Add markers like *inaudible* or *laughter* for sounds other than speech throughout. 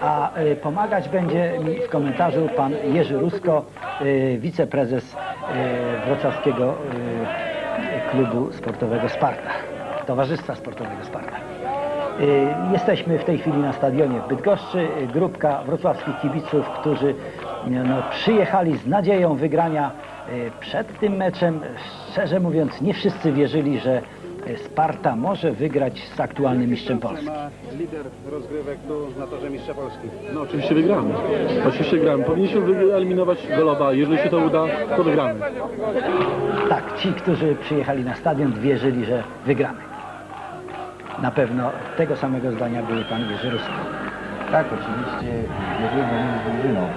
a y, pomagać będzie mi w komentarzu pan Jerzy Rusko, y, wiceprezes y, wrocławskiego klubu sportowego Sparta, Towarzystwa Sportowego Sparta. Jesteśmy w tej chwili na stadionie w Bydgoszczy. Grupka wrocławskich kibiców, którzy no, przyjechali z nadzieją wygrania przed tym meczem. Szczerze mówiąc, nie wszyscy wierzyli, że Sparta może wygrać z aktualnym mistrzem Polski. Lider rozgrywek tu na torze mistrza Polski. No oczywiście wygramy. Oczywiście gramy. Powinniśmy wyeliminować Goloba. Jeżeli się to uda, to wygramy. Tak, ci, którzy przyjechali na stadion, wierzyli, że wygramy. Na pewno tego samego zdania był pan Jerzy Rusko. Tak, oczywiście wierzymy z drużyną.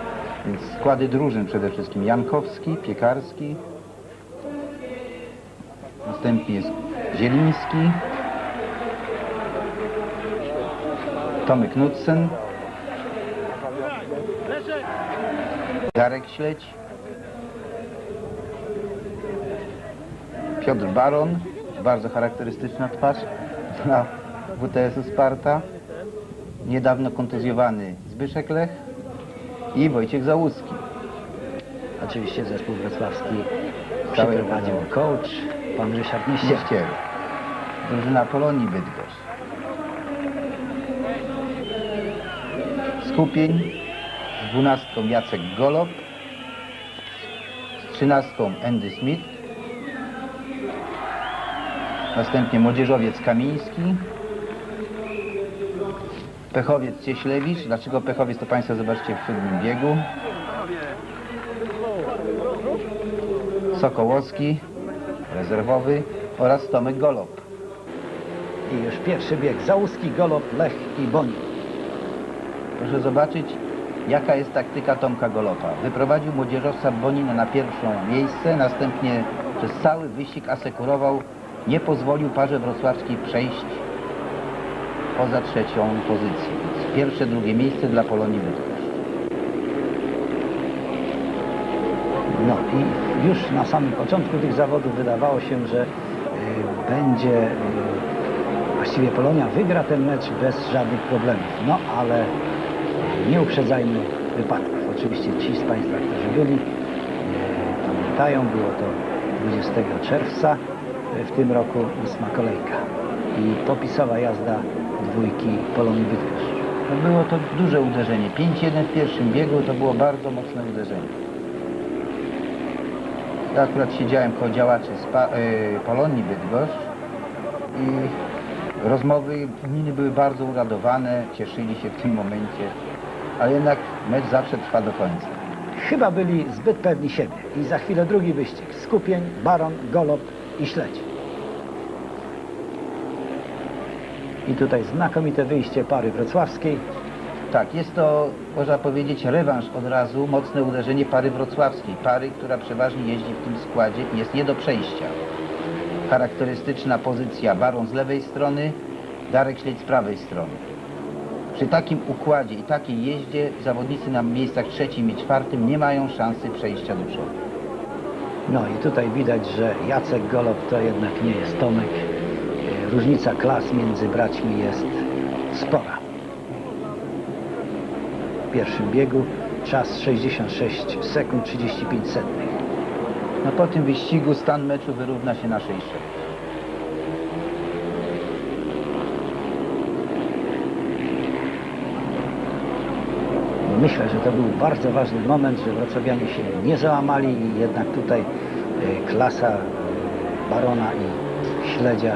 Więc składy drużyn przede wszystkim Jankowski, Piekarski. Następnie jest Zieliński. Tomek Knudsen. Jarek Śledź. Piotr Baron. Bardzo charakterystyczna twarz dla WTS-u Sparta niedawno kontuzjowany Zbyszek Lech i Wojciech Załuski. Oczywiście zespół wrocławski Całe przeprowadził coach, pan Ryszard Nieściel. Ścieżkier. Drużyna Polonii Bydgoszcz. Skupień z dwunastką Jacek Golob, z trzynastką Andy Smith, następnie młodzieżowiec Kamiński, Pechowiec Cieślewicz. Dlaczego Pechowiec to Państwo zobaczcie w siódmym biegu. Sokołowski, rezerwowy oraz Tomek Golob. I już pierwszy bieg. Załuski, Golob, Lech i Boni. Proszę zobaczyć, jaka jest taktyka Tomka Golopa. Wyprowadził młodzieżowca Bonina na pierwsze miejsce, następnie przez cały wyścig asekurował, nie pozwolił parze wrocławskiej przejść poza trzecią pozycję. Więc pierwsze, drugie miejsce dla Polonii Bydgoszcz. No i już na samym początku tych zawodów wydawało się, że y, będzie, y, właściwie Polonia wygra ten mecz bez żadnych problemów. No ale y, nie uprzedzajmy wypadków. Oczywiście ci z Państwa, którzy byli, pamiętają, było to 20 czerwca w tym roku ósma kolejka i popisowa jazda dwójki Polonii Bydgoszcz. Było to duże uderzenie. 5-1 w pierwszym biegu to było bardzo mocne uderzenie. Ja akurat siedziałem koło działaczy z pa, y, Polonii Bydgoszcz i rozmowy gminy były bardzo uradowane, cieszyli się w tym momencie, ale jednak mecz zawsze trwa do końca. Chyba byli zbyt pewni siebie i za chwilę drugi wyścig. Skupień, Baron, Golob i Śledź. I tutaj znakomite wyjście pary wrocławskiej. Tak, jest to, można powiedzieć, rewanż od razu, mocne uderzenie pary wrocławskiej. Pary, która przeważnie jeździ w tym składzie i jest nie do przejścia. Charakterystyczna pozycja Baron z lewej strony, Darek Śledź z prawej strony. Przy takim układzie i takiej jeździe zawodnicy na miejscach trzecim i czwartym nie mają szansy przejścia do przodu. No i tutaj widać, że Jacek Golob to jednak nie jest Tomek. E, Różnica klas między braćmi jest spora. Pierwszym biegu czas 66 sekund 35 setnych. No po tym wyścigu stan meczu wyrówna się na 6 Myślę, że to był bardzo ważny moment, że wrocławianie się nie załamali i jednak tutaj e, klasa e, Barona i Śledzia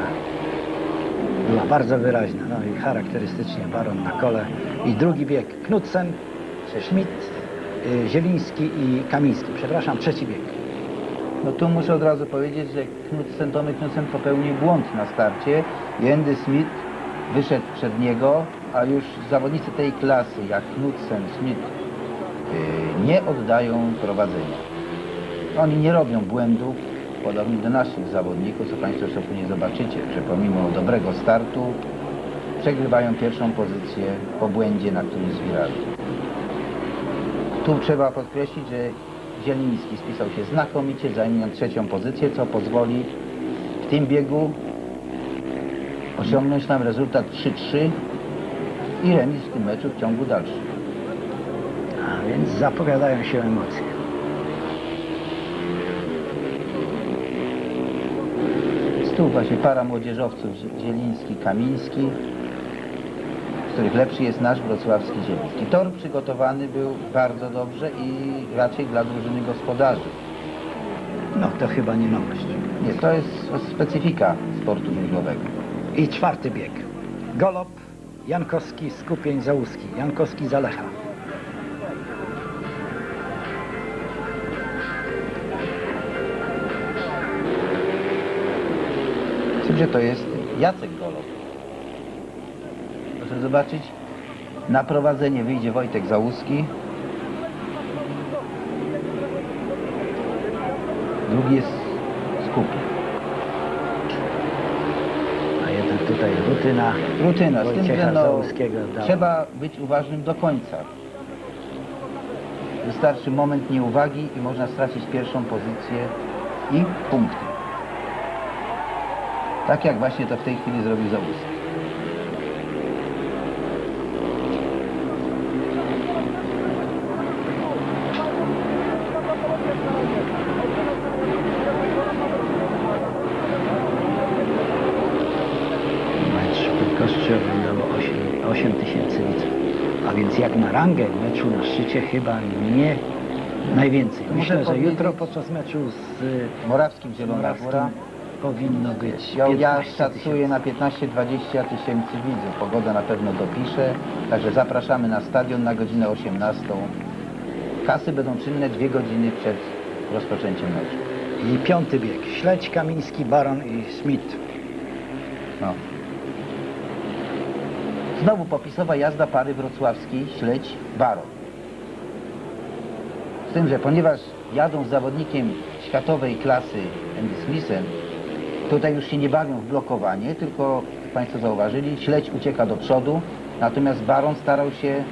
była bardzo wyraźna. No i charakterystycznie Baron na kole. I drugi bieg Knudsen, Schmidt, e, Zieliński i Kamiński. Przepraszam, trzeci bieg. No tu muszę od razu powiedzieć, że Knudsen, Tomek Knudsen popełnił błąd na starcie i Andy Smith wyszedł przed niego, a już zawodnicy tej klasy, jak Knudsen, Smith, yy, nie oddają prowadzenia. Oni nie robią błędów, podobnie do naszych zawodników, co Państwo jeszcze później zobaczycie, że pomimo dobrego startu przegrywają pierwszą pozycję po błędzie, na którym zwirali. Tu trzeba podkreślić, że Zieliński spisał się znakomicie, zajmując trzecią pozycję, co pozwoli w tym biegu osiągnąć nam rezultat 3-3 i remis w tym meczu w ciągu dalszym. A więc zapowiadają się emocje. Jest tu właśnie para młodzieżowców, Zie- Zieliński, Kamiński, z których lepszy jest nasz wrocławski Zieliński. Tor przygotowany był bardzo dobrze i raczej dla drużyny gospodarzy. No to chyba nie nowość. Nie, to jest specyfika sportu żużlowego. I czwarty bieg. Golop, Jankowski, Skupień, Załuski. Jankowski, Zalecha. Że to jest Jacek Golob. Proszę zobaczyć, na prowadzenie wyjdzie Wojtek Załuski. Drugi jest Skupień. A jednak tutaj rutyna. Rutyna, z tym, Wojciecha że no, Załuskiego dała. trzeba być uważnym do końca. Wystarczy moment nieuwagi i można stracić pierwszą pozycję i punkty. Tak jak właśnie to w tej chwili zrobił Załuski. Mecz w Bydgoszczy oglądało 8, 8 tysięcy widzów. A więc jak na rangę meczu na szczycie chyba nie najwięcej. Myślę, że jutro podczas meczu z Morawskim Zielona Góra. powinno być Ja, ja 15 szacuję na 15-20 tysięcy widzów. Pogoda na pewno dopisze. Także zapraszamy na stadion na godzinę 18. Kasy będą czynne dwie godziny przed rozpoczęciem meczu. I piąty bieg. Śledź, Kamiński, Baron i Smith. No. Znowu popisowa jazda pary wrocławskiej Śledź Baron. Z tym, że ponieważ jadą z zawodnikiem światowej klasy Andy Smithem, tutaj już się nie bawią w blokowanie, tylko jak Państwo zauważyli, Śledź ucieka do przodu, natomiast Baron starał się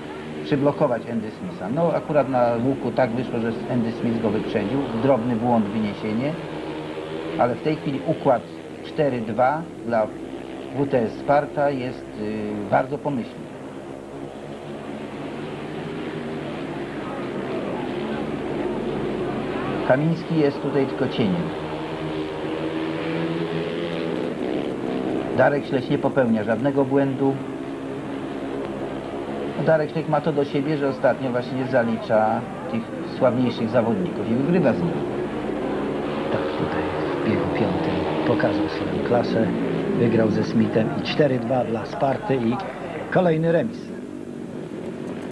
przyblokować Andy Smitha. No akurat na łuku tak wyszło, że Andy Smith go wyprzedził, drobny błąd wyniesienie, ale w tej chwili układ 4-2 dla WTS Sparta jest y, bardzo pomyślny. Kamiński jest tutaj tylko cieniem. Darek Śleś nie popełnia żadnego błędu. Darek Śleś ma to do siebie, że ostatnio właśnie zalicza tych sławniejszych zawodników i wygrywa z nimi. Tak, tutaj w biegu piątym pokazał swoją klasę. Wygrał ze Smithem i 4-2 dla Sparty i kolejny remis.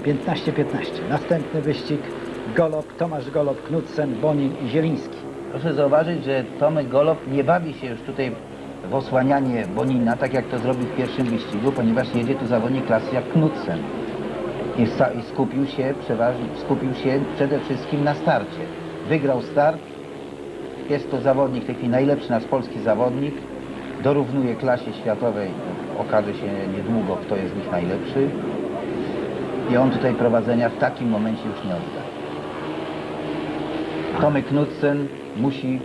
15-15. Następny wyścig. Golop, Tomasz Golop, Knudsen, Bonin i Zieliński. Proszę zauważyć, że Tomek Golob nie bawi się już tutaj w osłanianie Bonina, tak jak to zrobił w pierwszym wyścigu, ponieważ jedzie tu zawodnik klasy jak Knudsen. I skupił się przeważnie, skupił się przede wszystkim na starcie. Wygrał start. Jest to zawodnik, w tej chwili najlepszy nasz polski zawodnik. Dorównuje klasie światowej. Okaże się niedługo, kto jest z nich najlepszy. I on tutaj prowadzenia w takim momencie już nie odda. Tomek Knudsen musi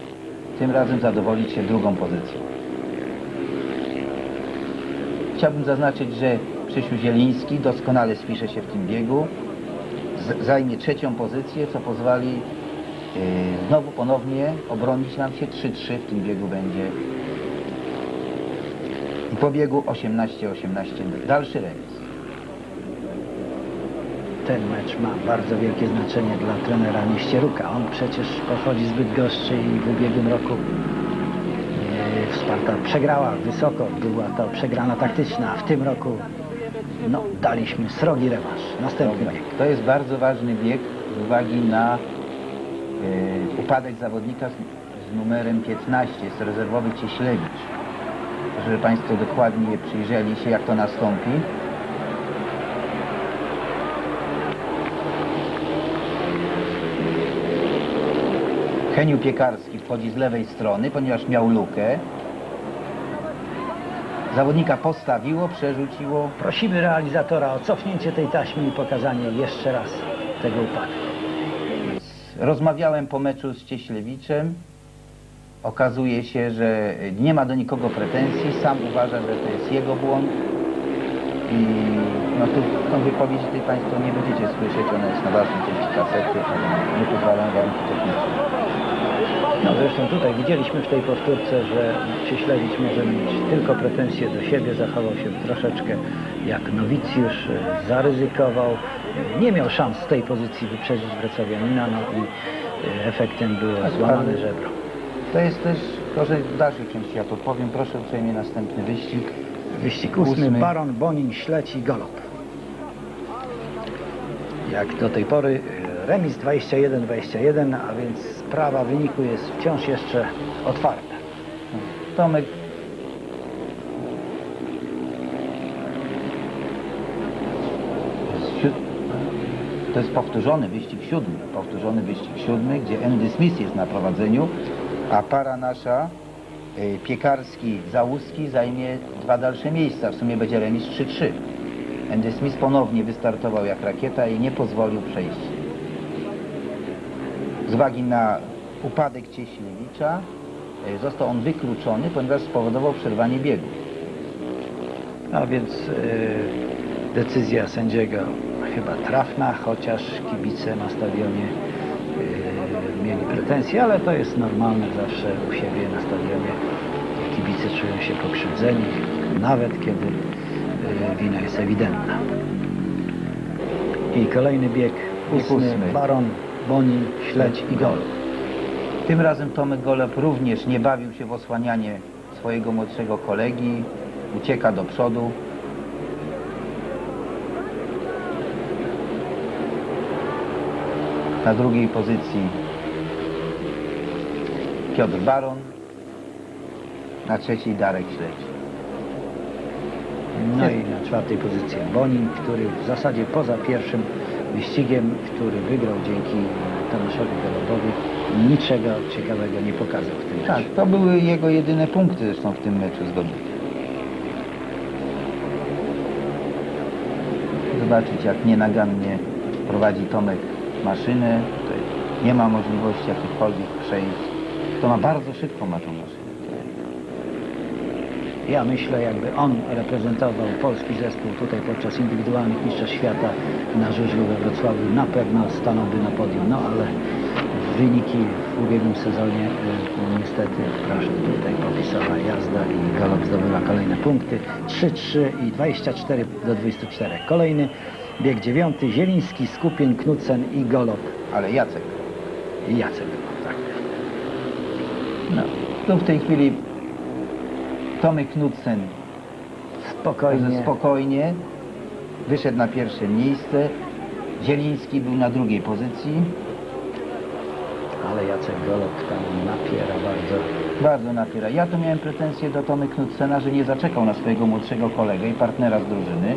tym razem zadowolić się drugą pozycją. Chciałbym zaznaczyć, że Krzysiu Zieliński doskonale spisze się w tym biegu. Zajmie trzecią pozycję, co pozwoli yy, znowu ponownie obronić nam się 3-3 w tym biegu będzie. Po biegu 18-18 dalszy remis. Ten mecz ma bardzo wielkie znaczenie dla trenera Nieścieruka. On przecież pochodzi z Bydgoszczy i w ubiegłym roku e, Sparta przegrała wysoko. Była to przegrana taktyczna. W tym roku no, daliśmy srogi rewanż. Następny Dobra. bieg. To jest bardzo ważny bieg z uwagi na e, upadek zawodnika z, z numerem 15, jest rezerwowy Cieślewicz. Żeby Państwo dokładnie przyjrzeli się, jak to nastąpi. Heniu Piekarski wchodzi z lewej strony, ponieważ miał lukę. Zawodnika postawiło, przerzuciło, Prosimy realizatora o cofnięcie tej taśmy i pokazanie jeszcze raz tego upadku. Rozmawiałem po meczu z Cieślewiczem. Okazuje się, że nie ma do nikogo pretensji. Sam uważa, że to jest jego błąd. I no tu tą wypowiedzi tej Państwo nie będziecie słyszeć, ona jest na ważnej części kasety, ale nie pozwalają warunki techniczne. No zresztą tutaj widzieliśmy w tej powtórce, że prześledzić może mieć tylko pretensje do siebie, zachował się troszeczkę jak nowicjusz, zaryzykował, nie miał szans z tej pozycji wyprzedzić Wrocławianina, no i e, efektem było Tak, złamane żebro. To jest też, proszę w dalszej części ja to powiem, proszę uprzejmie następny wyścig. Wyścig ósmy, Ósmy. Baron, Bonin, Śledź i Golop. Jak do tej pory e, remis 21-21, a więc sprawa wyniku jest wciąż jeszcze otwarta. Tomek Siód- To jest powtórzony wyścig siódmy. Powtórzony wyścig siódmy, gdzie Andy Smith jest na prowadzeniu, a para nasza, y, Piekarski, Załuski zajmie dwa dalsze miejsca. W sumie będzie remis 3-3. Andy Smith ponownie wystartował jak rakieta i nie pozwolił przejść. Z uwagi na upadek Cieśliewicza y, został on wykluczony, ponieważ spowodował przerwanie biegu. A więc e, decyzja sędziego chyba trafna, chociaż kibice na stadionie mieli pretensje, ale to jest normalne zawsze u siebie na stadionie. Kibice czują się pokrzywdzeni, nawet kiedy e, wina jest ewidentna. I kolejny bieg, ósmy, ósmy. Baron, Bonin, Śledź i Gol. Tym razem Tomek Golub również nie bawił się w osłanianie swojego młodszego kolegi, ucieka do przodu. Na drugiej pozycji Piotr Baron, na trzeciej Darek Śledź. No i na czwartej pozycji Bonin, który w zasadzie poza pierwszym wyścigiem, który wygrał dzięki Tomaszowi Golobowi, niczego ciekawego nie pokazał w tym Tak, meczu. to były jego jedyne punkty zresztą w tym meczu zdobyte. Zobaczyć jak nienagannie prowadzi Tomek maszynę. Tutaj nie ma możliwości jakichkolwiek przejść. To ma bardzo szybko ma tą maszynę. Ja myślę, jakby on reprezentował polski zespół tutaj podczas indywidualnych mistrzostw świata na żużlu we Wrocławiu, na pewno stanąłby na podium. No ale wyniki w ubiegłym sezonie y, niestety, proszę, tutaj popisowa jazda i Galop zdobywa kolejne punkty. 3-3 i 24 do 24. Kolejny bieg dziewiąty, Zieliński, Skupień, Knudsen i Golop Ale Jacek, i Jacek. No, tu w tej chwili Tomek Knudsen Spokojnie. spokojnie wyszedł na pierwsze miejsce. Zieliński był na drugiej pozycji. Ale Jacek Golop tam napiera bardzo. Bardzo napiera. Ja tu miałem pretensje do Tomy Knudsena, że nie zaczekał na swojego młodszego kolegę i partnera z drużyny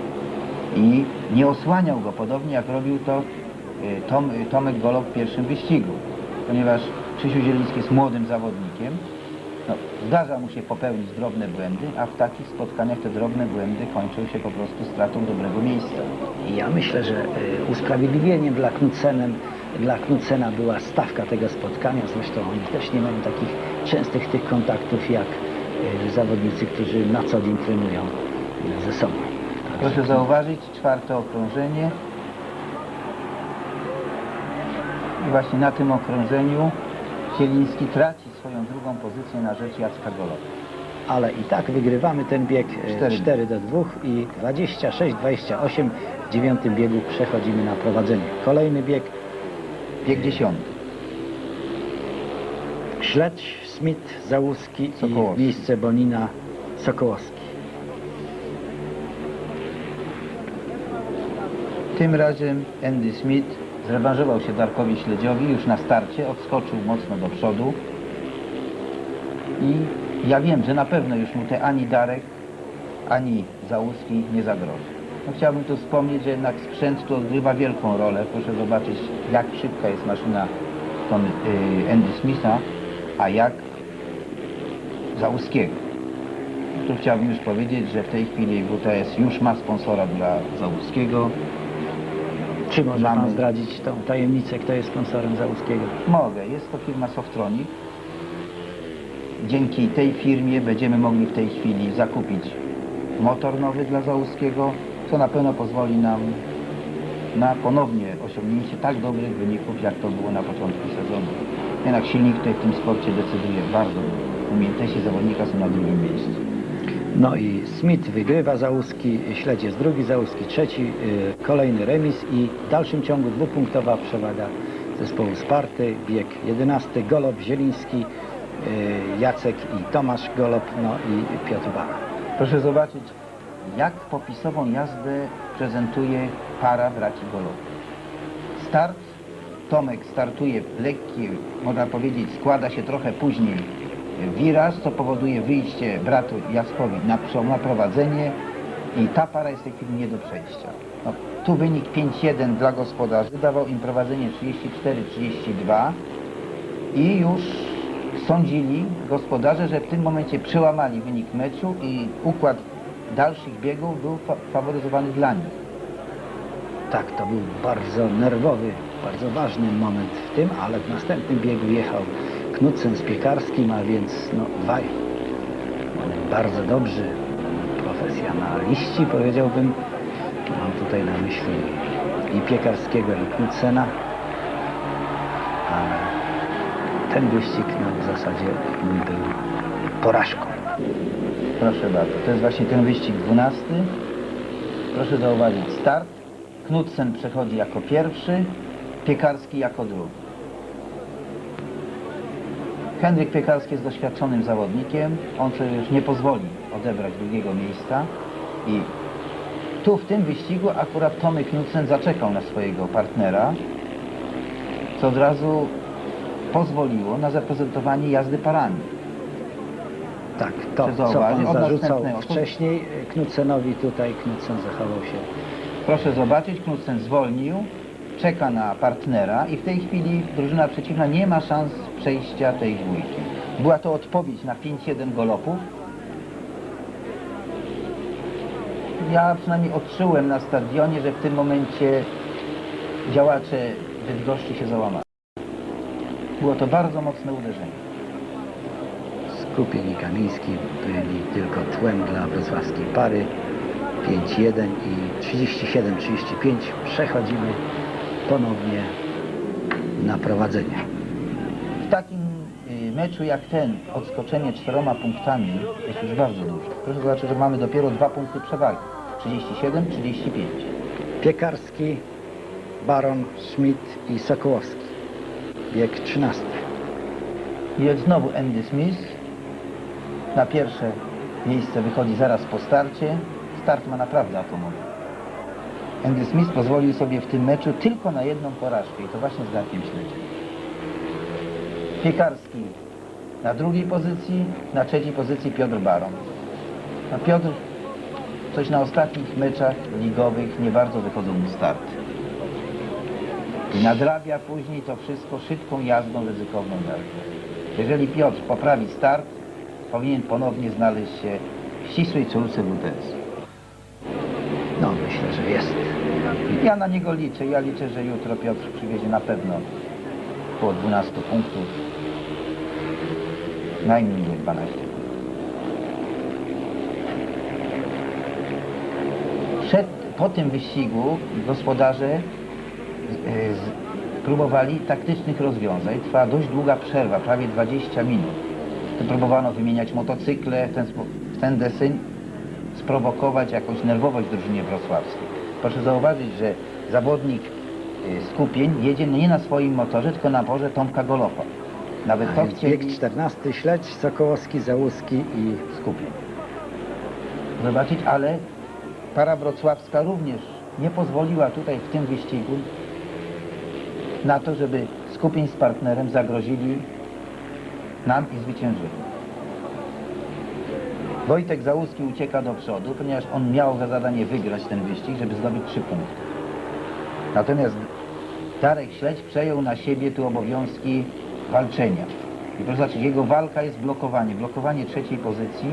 i nie osłaniał go, podobnie jak robił to y, Tom, y, Tomek Golob w pierwszym wyścigu. Ponieważ Krzysiu Zieliński jest młodym zawodnikiem, no, zdarza mu się popełnić drobne błędy, a w takich spotkaniach te drobne błędy kończą się po prostu stratą dobrego miejsca. Ja myślę, że y, usprawiedliwieniem dla Knudsenem, dla Knudsena była stawka tego spotkania. Zresztą oni też nie mają takich częstych tych kontaktów jak y, zawodnicy, którzy na co dzień trenują ze sobą. Proszę zauważyć, czwarte okrążenie. I właśnie na tym okrążeniu Zieliński traci swoją drugą pozycję na rzecz Jacka Goloba. Ale i tak wygrywamy ten bieg y, Cztery. 4 do 2 i 26-28 w dziewiątym biegu przechodzimy na prowadzenie. Kolejny bieg Bieg dziesiąty. Śledź, Smith, Załuski Sokołowski. i miejsce Bonina Sokołowski. Tym razem Andy Smith zrewanżował się Darkowi Śledziowi już na starcie, odskoczył mocno do przodu i ja wiem, że na pewno już mu te ani Darek, ani Załuski nie zagroży. No, chciałbym tu wspomnieć, że jednak sprzęt tu odgrywa wielką rolę. Proszę zobaczyć, jak szybka jest maszyna Tony, y, Andy Smitha, a jak Załuskiego. Tu chciałbym już powiedzieć, że w tej chwili WTS już ma sponsora dla Załuskiego. Czy może Mamy- Pan zdradzić tą tajemnicę, kto jest sponsorem Załuskiego? Mogę, jest to firma Softronic. Dzięki tej firmie będziemy mogli w tej chwili zakupić motor nowy dla Załuskiego, co na pewno pozwoli nam na ponownie osiągnięcie tak dobrych wyników, jak to było na początku sezonu. Jednak silnik tutaj w tym sporcie decyduje bardzo. Umiejętności zawodnika są na drugim miejscu. No i Smith wygrywa Załuski, Śledź jest drugi, Załuski trzeci, y, kolejny remis i w dalszym ciągu dwupunktowa przewaga zespołu Sparty, bieg 11, Golob, Zieliński, y, Jacek i Tomasz Golob, no i Piotr Bala. Proszę zobaczyć, jak popisową jazdę prezentuje para braci Golowów. Start, Tomek startuje lekki, można powiedzieć, składa się trochę później wiraż, co powoduje wyjście bratu Jackowi na, na prowadzenie i ta para jest w tej chwili nie do przejścia. No, tu wynik 5-1 dla gospodarzy dawał im prowadzenie 34-32 i już sądzili gospodarze, że w tym momencie przełamali wynik meczu i układ dalszych biegów był fa faworyzowany dla nich. Tak, to był bardzo nerwowy, bardzo ważny moment w tym, ale w następnym biegu jechał Knudsen z Piekarskim, a więc no, dwaj bardzo dobrzy profesjonaliści, powiedziałbym. Mam tutaj na myśli i Piekarskiego, i Knudsena. Ale ten wyścig no, w zasadzie był porażką. Proszę bardzo, to jest właśnie ten wyścig 12. Proszę zauważyć start. Knudsen przechodzi jako pierwszy, Piekarski jako drugi. Henryk Piekarski jest doświadczonym zawodnikiem. On sobie już nie pozwoli odebrać drugiego miejsca. I tu w tym wyścigu akurat Tomy Knudsen zaczekał na swojego partnera, co od razu pozwoliło na zaprezentowanie jazdy parami. Tak, to Czy co pan zarzucał wcześniej Knudsenowi, tutaj Knudsen zachował się Proszę zobaczyć, Knudsen zwolnił, czeka na partnera i w tej chwili drużyna przeciwna nie ma szans przejścia tej dwójki. Była to odpowiedź na 5-7 golopów. Ja przynajmniej odczułem na stadionie, że w tym momencie działacze Bydgoszczy się załamali. Było to bardzo mocne uderzenie. Skupień i Kamiński byli tylko tłem dla wrocławskiej pary. 5-1 i 37-35 przechodzimy ponownie na prowadzenie. W takim y, meczu jak ten, odskoczenie czteroma punktami jest już bardzo duże. Proszę zobaczyć, że mamy dopiero dwa punkty przewagi. 37-35. Piekarski, Baron, Schmidt i Sokołowski. Bieg 13. Jest znowu Andy Smith. Na pierwsze miejsce wychodzi zaraz po starcie. Start ma naprawdę atomowy. Andy Smith pozwolił sobie w tym meczu tylko na jedną porażkę i to właśnie z Darkiem Śledziem. Piekarski na drugiej pozycji, na trzeciej pozycji Piotr Baron. A Piotr coś na ostatnich meczach ligowych nie bardzo wychodzą mu starty. I nadrabia później to wszystko szybką jazdą ryzykowną jazdą. Jeżeli Piotr poprawi start, powinien ponownie znaleźć się w ścisłej czołówce WTS. Ja na niego liczę. Ja liczę, że jutro Piotr przywiezie na pewno około 12 punktów. Najmniej 12 punktów. Przed, po tym wyścigu gospodarze e, z, próbowali taktycznych rozwiązań. Trwała dość długa przerwa, prawie 20 minut. Próbowano wymieniać motocykle, ten, ten deseń sprowokować jakąś nerwowość w drużynie wrocławskiej. Proszę zauważyć, że zawodnik y, skupień jedzie nie na swoim motorze, tylko na porze Tomka Golopa. Nawet A to więc bieg chcieli 14. Śledź, Sokołowski, Załuski i skupień. Zobaczyć, ale para wrocławska również nie pozwoliła tutaj w tym wyścigu na to, żeby skupień z partnerem zagrozili nam i zwyciężyli. Wojtek Załuski ucieka do przodu, ponieważ on miał za zadanie wygrać ten wyścig, żeby zdobyć trzy punkty. Natomiast Darek Śledź przejął na siebie tu obowiązki walczenia. I proszę zobaczyć, jego walka jest blokowanie. Blokowanie trzeciej pozycji,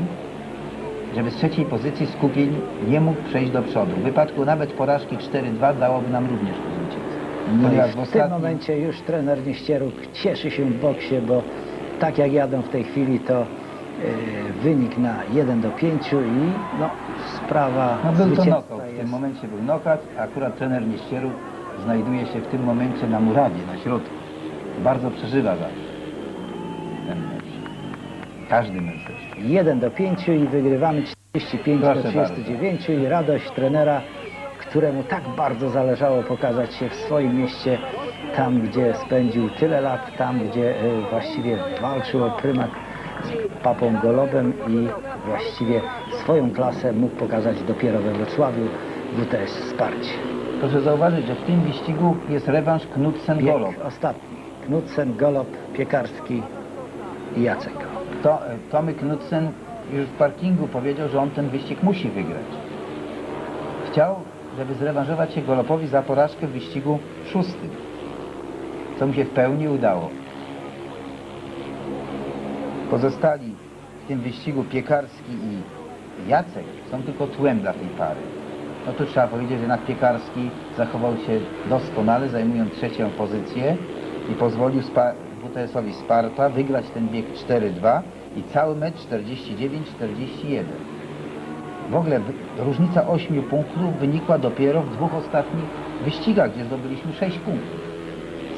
żeby z trzeciej pozycji skupień nie mógł przejść do przodu. W wypadku nawet porażki 4-2 dałoby nam również to zwycięstwo. No i w tym ostatnim- momencie już trener Nieścieruk cieszy się w boksie, bo tak jak jadą w tej chwili, to wynik na 1 do 5 i no, sprawa No był to knockout. W tym momencie był knockout, akurat trener Nieścierów znajduje się w tym momencie na murawie, na środku. Bardzo przeżywa za ten mecz. Każdy mecz zresztą. 1 do 5 i wygrywamy 45 do Proszę 39 i radość trenera, któremu tak bardzo zależało pokazać się w swoim mieście, tam gdzie spędził tyle lat, tam gdzie e, właściwie walczył o prymat papą Golobem i właściwie swoją klasę mógł pokazać dopiero we Wrocławiu WTS Wsparcie. Proszę zauważyć, że w tym wyścigu jest rewanż Knudsen-Golob. Ostatni. Knudsen, Golob, Piekarski i Jacek. To, Tomy Knudsen już w parkingu powiedział, że on ten wyścig musi wygrać. Chciał, żeby zrewanżować się Golopowi za porażkę w wyścigu szóstym, co mu się w pełni udało. Pozostali w tym wyścigu Piekarski i Jacek są tylko tłem dla tej pary. No tu trzeba powiedzieć, że jednak Piekarski zachował się doskonale, zajmując trzecią pozycję i pozwolił Spa- WTS-owi Sparta wygrać ten bieg 4-2 i cały mecz 49-41. W ogóle różnica 8 punktów wynikła dopiero w dwóch ostatnich wyścigach, gdzie zdobyliśmy 6 punktów.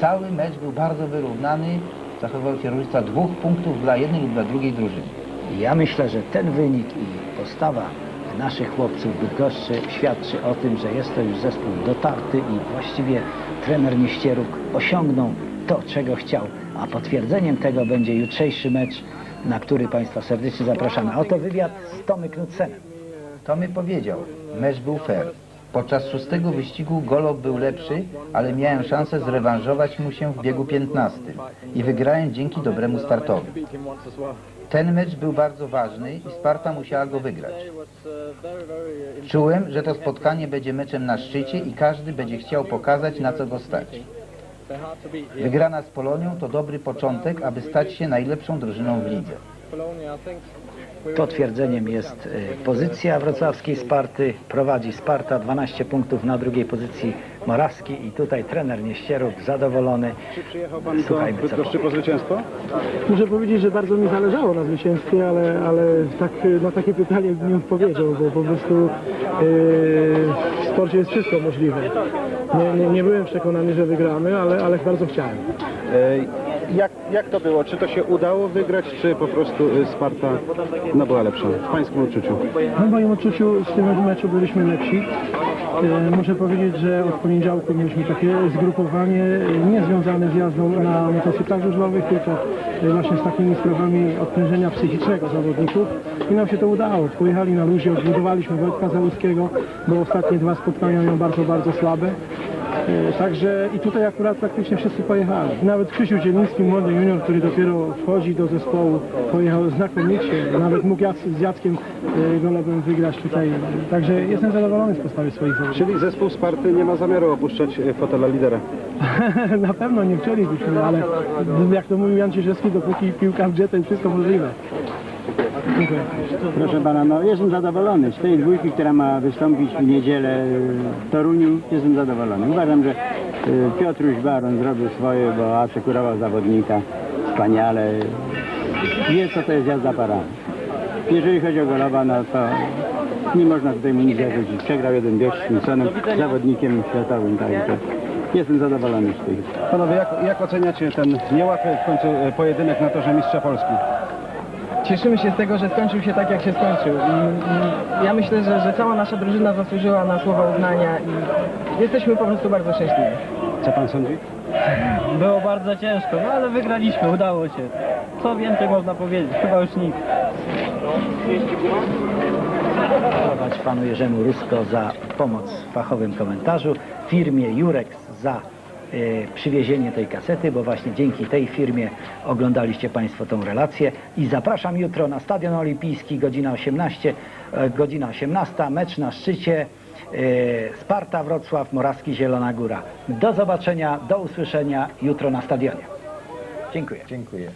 Cały mecz był bardzo wyrównany, zachowała się różnica dwóch punktów dla jednej lub dla drugiej drużyny. Ja myślę, że ten wynik i postawa naszych chłopców w Bydgoszczy świadczy o tym, że jest to już zespół dotarty i właściwie trener Nieścieruk osiągnął to, czego chciał. A potwierdzeniem tego będzie jutrzejszy mecz, na który Państwa serdecznie zapraszamy. A Oto wywiad z Tomy Knudsenem. To mi powiedział, mecz był fair. Podczas szóstego wyścigu Golob był lepszy, ale miałem szansę zrewanżować mu się w biegu 15 i wygrałem dzięki dobremu startowi. Ten mecz był bardzo ważny i Sparta musiała go wygrać. Czułem, że to spotkanie będzie meczem na szczycie i każdy będzie chciał pokazać, na co go stać. Wygrana z Polonią to dobry początek, aby stać się najlepszą drużyną w lidze. Potwierdzeniem jest y, pozycja wrocławskiej Sparty. Prowadzi Sparta 12 punktów na drugiej pozycji Morawski i tutaj trener Nieścieruk zadowolony. Czy przyjechał pan do Słuchajmy, co Bydgoszczy po zwycięstwo? Muszę powiedzieć, że bardzo mi zależało na zwycięstwie, ale, ale tak, na takie pytanie bym nie odpowiedział, bo po prostu yy, w sporcie jest wszystko możliwe. Nie, nie, nie byłem przekonany, że wygramy, ale, ale bardzo chciałem. E, Jak, jak to było? Czy to się udało wygrać, czy po prostu e, Sparta no, była lepsza? W pańskim odczuciu. No, w moim odczuciu z tym meczu byliśmy lepsi. E, Muszę powiedzieć, że od poniedziałku mieliśmy takie zgrupowanie e, nie związane z jazdą na motocyklach żużlowych, tylko e, właśnie z takimi sprawami odprężenia psychicznego zawodników i nam się to udało. Pojechali na luzie, odbudowaliśmy Wojtka Załuskiego, bo ostatnie dwa spotkania miał bardzo, bardzo słabe. E, Także i tutaj akurat praktycznie wszyscy pojechali. Nawet Krzysiu Zieliński, młody junior, który dopiero wchodzi do zespołu, pojechał znakomicie. Nawet mógł Jac- z Jackiem e, Golobem wygrać tutaj. Także jestem zadowolony z postawy swoich zawodników. Czyli zespół Sparty nie ma zamiaru opuszczać e, fotela lidera. *laughs* Na pewno nie chcielibyśmy, ale jak to mówił Jan Cieszewski, dopóki piłka w jest wszystko możliwe. Proszę pana, no jestem zadowolony z tej dwójki, która ma wystąpić w niedzielę w Toruniu. Jestem zadowolony. Uważam, że y, Piotruś Baron zrobił swoje, bo asekurował zawodnika wspaniale. Wie, co to jest jazda parami. Jeżeli chodzi o Golowa, no to nie można tutaj mu nic zarzucić. Przegrał jeden bieg z Simpsonem, zawodnikiem światowym, także jestem zadowolony z tej Panowie, jak, jak oceniacie ten niełatwy w końcu e, pojedynek na torze Mistrza Polski? Cieszymy się z tego, że skończył się tak, jak się skończył. I, i ja myślę, że, że cała nasza drużyna zasłużyła na słowa uznania i jesteśmy po prostu bardzo szczęśliwi. Co pan sądzi? Było bardzo ciężko, no ale wygraliśmy, udało się. Co więcej można powiedzieć? Chyba już nic. Podziękować panu Jerzemu Rusko za pomoc w fachowym komentarzu, firmie Jurex za przywiezienie tej kasety, bo właśnie dzięki tej firmie oglądaliście Państwo tą relację i zapraszam jutro na Stadion Olimpijski, godzina 18, e, godzina 18, mecz na szczycie e, Sparta Wrocław, Morawski Zielona Góra. Do zobaczenia, do usłyszenia jutro na stadionie. Dziękuję. Dziękuję.